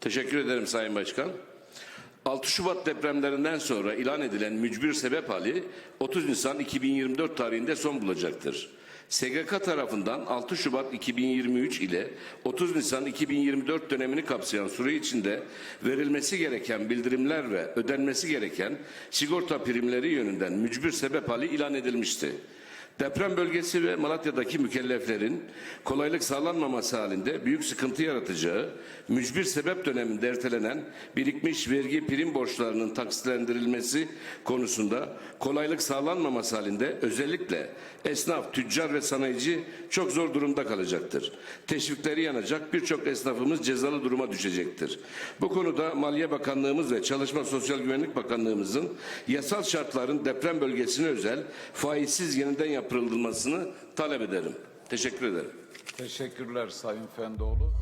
Teşekkür ederim Sayın Başkan. 6 Şubat depremlerinden sonra ilan edilen mücbir sebep hali 30 Nisan 2024 tarihinde son bulacaktır. SGK tarafından 6 Şubat 2023 ile 30 Nisan 2024 dönemini kapsayan süre içinde verilmesi gereken bildirimler ve ödenmesi gereken sigorta primleri yönünden mücbir sebep hali ilan edilmişti. Deprem bölgesi ve Malatya'daki mükelleflerin kolaylık sağlanmaması halinde büyük sıkıntı yaratacağı, mücbir sebep döneminde ertelenen birikmiş vergi prim borçlarının taksitlendirilmesi konusunda kolaylık sağlanmaması halinde özellikle esnaf, tüccar ve sanayici çok zor durumda kalacaktır. Teşvikleri yanacak, birçok esnafımız cezalı duruma düşecektir. Bu konuda Maliye Bakanlığımız ve Çalışma Sosyal Güvenlik Bakanlığımızın yasal şartların deprem bölgesine özel faizsiz yeniden yaptırılmasını talep ederim. Teşekkür ederim. Teşekkürler Sayın Fendoğlu.